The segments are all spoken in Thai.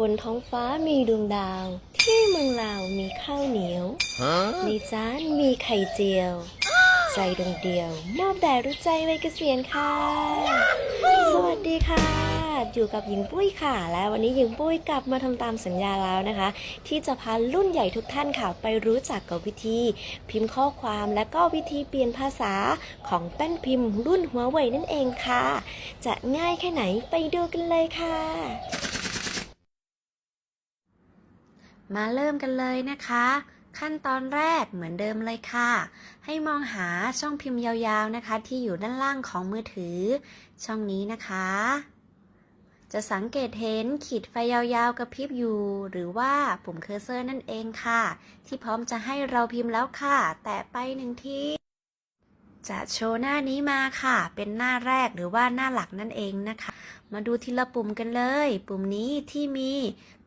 บนท้องฟ้ามีดวงดาว ที่เมืองลาวมีข้าวเหนียวในจานมีไข่เจียว ใจดวงเดียว มอบแด่รู้ใจวัยเกษียณค่ะ สวัสดีค่ะ อยู่กับหญิงปุ้ยค่ะ และวันนี้หญิงปุ้ยกลับมาทำตามสัญญาแล้วนะคะ ที่จะพารุ่นใหญ่ทุกท่านค่ะ ไปรู้จักกับวิธี พิมพ์ข้อความและก็วิธีเปลี่ยนภาษาของแป้นพิมพ์รุ่นหัวเว่ยนั่นเองค่ะ จะง่ายแค่ไหนไปดูกันเลยค่ะ มาเริ่มกันเลยนะคะ ขั้นตอนแรกเหมือนเดิมเลยค่ะ ให้มองหาช่องพิมพ์ยาวๆนะคะ ที่อยู่ด้านล่างของมือถือ ช่องนี้นะคะ จะสังเกตเห็นขีดไฟยาวๆกระพริบอยู่ หรือว่าปุ่มเคอร์เซอร์นั่นเองค่ะ ที่พร้อมจะให้เราพิมพ์แล้วค่ะ แตะไปหนึ่งที จะโชว์หน้านี้มาค่ะ เป็นหน้าแรกหรือว่าหน้าหลักนั่นเองนะคะ มาดูทีละปุ่มกันเลย ปุ่มนี้ที่มี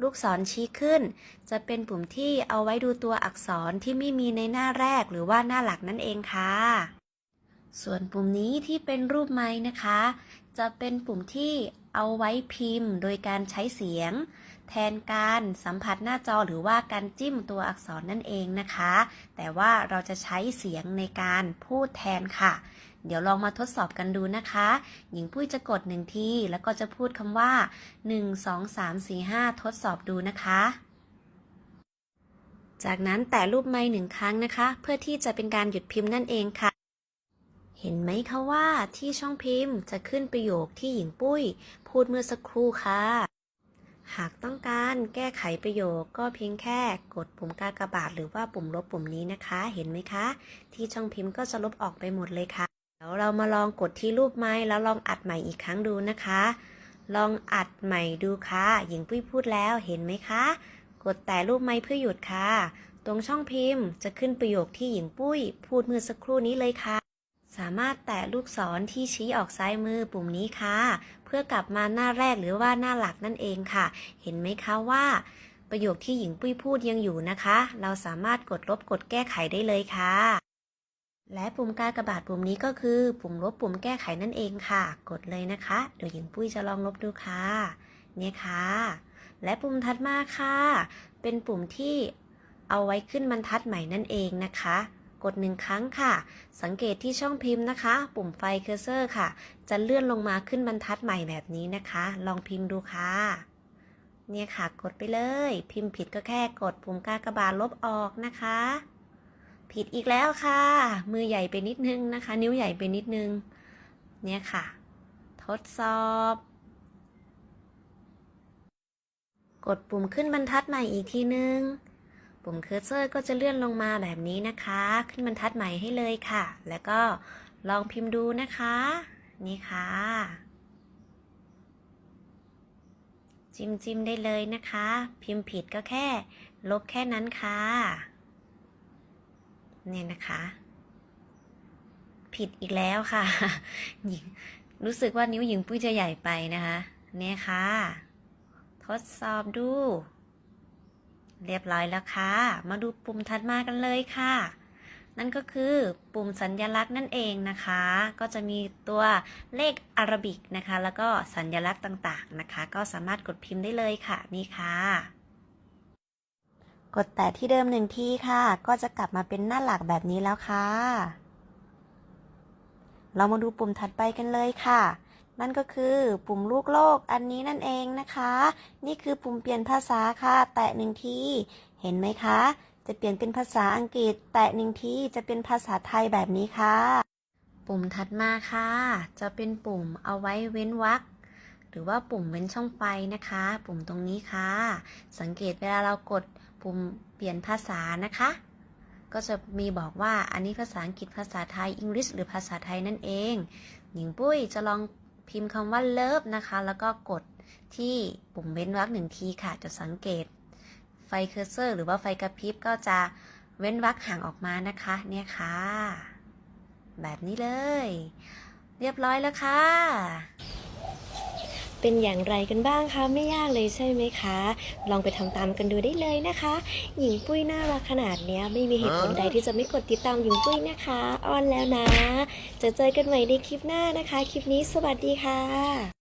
ลูกศรชี้ขึ้น จะเป็นปุ่มที่เอาไว้ดูตัวอักษรที่ไม่มีในหน้าแรกหรือว่าหน้าหลักนั่นเองค่ะ ส่วนปุ่มนี้ที่เป็นรูปไม้นะคะ จะเป็นปุ่มที่เอาไว้พิมพ์ โดยการใช้เสียง แทนการสัมผัสหน้าจอหรือว่าการจิ้มตัวอักษรนั่นเองนะคะ แต่ว่าเราจะใช้เสียงในการพูดแทนค่ะ เดี๋ยวลองมาทดสอบกันดูนะคะ หญิงปุ้ยจะกดหนึ่งที แล้วก็จะพูดคำว่า 1 2 3 4 5 ทดสอบดูนะคะจากนั้นแตะรูปไม้หนึ่งครั้งนะคะ เพื่อที่จะเป็นการหยุดพิมพ์นั่นเองค่ะ เห็นไหมคะว่าที่ช่องพิมพ์จะขึ้นประโยคที่หญิงปุ้ย พูดเมื่อสักครู่ค่ะ หากต้องการแก้ไขประโยคก็เพียงแค่กดปุ่มกากบาทหรือว่าปุ่มลบปุ่มนี้นะคะ เห็นไหมคะ ที่ช่องพิมพ์ก็จะลบออกไปหมดเลยค่ะเดี๋ยวเรามาลองกดที่รูปไม้แล้วลองอัดใหม่อีกครั้งดูนะคะ ลองอัดใหม่ดูค่ะ หญิงปุ้ยพูดแล้วเห็นไหมคะ กดแต่รูปไม้เพื่อหยุดค่ะ ตรงช่องพิมพ์จะขึ้นประโยคที่หญิงปุ้ย พูดเมื่อสักครู่นี้เลยค่ะ สามารถแตะลูกศรที่ชี้ออกซ้ายมือปุ่มนี้ค่ะ เพื่อกลับมาหน้าแรกหรือว่าหน้าหลักนั่นเองค่ะ เห็นไหมคะว่า ประโยคที่หญิงปุ้ยพูดยังอยู่นะคะ เราสามารถกดลบกดแก้ไขได้เลยค่ะ และปุ่มกากระบาทปุ่มนี้ก็คือ ปุ่มลบปุ่มแก้ไขนั่นเองค่ะ กดเลยนะคะ เดี๋ยวหญิงปุ้ยจะลองลบดูค่ะ เนี่ยค่ะ และปุ่มถัดมาค่ะ เป็นปุ่มที่เอาไว้ขึ้นบรรทัดใหม่นั่นเองนะคะ กดหนึ่งครั้งค่ะ สังเกตที่ช่องพิมพ์นะคะ ปุ่มไฟเคอร์เซอร์ค่ะ จะเลื่อนลงมาขึ้นบรรทัดใหม่แบบนี้นะคะ ลองพิมพ์ดูค่ะ เนี่ยค่ะ กดไปเลย พิมพ์ผิดก็แค่กดปุ่มกากบาทลบออกนะคะ ผิดอีกแล้วค่ะ มือใหญ่ไปนิดนึงนะคะ นิ้วใหญ่ไปนิดนึง เนี่ยค่ะ ทดสอบกดปุ่มขึ้นบรรทัดใหม่อีกทีนึง ปุ่มเคอร์เซอร์ก็จะเลื่อนลงมาแบบนี้นะคะ ขึ้นบรรทัดใหม่ให้เลยค่ะ แล้วก็ลองพิมพ์ดูนะคะ นี่ค่ะ จิ้มจิ้มได้เลยนะคะ พิมพ์ผิดก็แค่ ลบแค่นั้นค่ะ เนี่ยนะคะ ผิดอีกแล้วค่ะ หญิงรู้สึกว่านิ้วหญิงปุ้ยจะใหญ่ไปนะคะ เนี่ยค่ะ ทดสอบดู เรียบร้อยแล้วค่ะ มาดูปุ่มถัดมากันเลยค่ะ นั่นก็คือปุ่มสัญญลักษณ์นั่นเองนะคะ ก็จะมีตัวเลขอารบิกนะคะ แล้วก็สัญญลักษณ์ต่างๆนะคะ ก็สามารถกดพิมพ์ได้เลยค่ะนี่ค่ะ กดแต่ที่เดิมหนึ่งทีค่ะ ก็จะกลับมาเป็นหน้าหลักแบบนี้แล้วค่ะ เรามาดูปุ่มถัดไปกันเลยค่ะ นั่นก็คือปุ่มลูกโลกอันนี้นั่นเองนะคะ นี่คือปุ่มเปลี่ยนภาษาค่ะ แตะหนึ่งทีเห็นไหมคะ จะเปลี่ยนเป็นภาษาอังกฤษ แตะหนึ่งทีจะเป็นภาษาไทยแบบนี้ค่ะ ปุ่มถัดมาค่ะ จะเป็นปุ่มเอาไว้เว้นวรรคหรือว่าปุ่มเว้นช่องไฟนะคะ ปุ่มตรงนี้ค่ะ สังเกตเวลาเรากดปุ่มเปลี่ยนภาษานะคะ ก็จะมีบอกว่าอันนี้ภาษาอังกฤษภาษาไทย English หรือภาษาไทยนั่นเองหญิงปุ้ยจะลอง พิมพ์คำว่า love นะคะ แล้วก็กดที่ปุ่มเว้นวรรคหนึ่งทีค่ะ จะสังเกต ไฟเคอร์เซอร์ หรือว่าไฟกระพริบก็จะเว้นวรรคห่างออกมานะคะ เนี่ยค่ะ แบบนี้เลย เรียบร้อยแล้วค่ะ เป็นอย่างไรกันบ้างคะ ไม่ยากเลยใช่ไหมคะ ลองไปทำตามกันดูได้เลยนะคะ หญิงปุ้ยน่ารักขนาดเนี้ยไม่มีเหตุผลใดที่จะไม่กดติดตามหญิงปุ้ยนะคะออนแล้วนะ จะเจอกันใหม่ในคลิปหน้านะคะ คลิปนี้สวัสดีค่ะ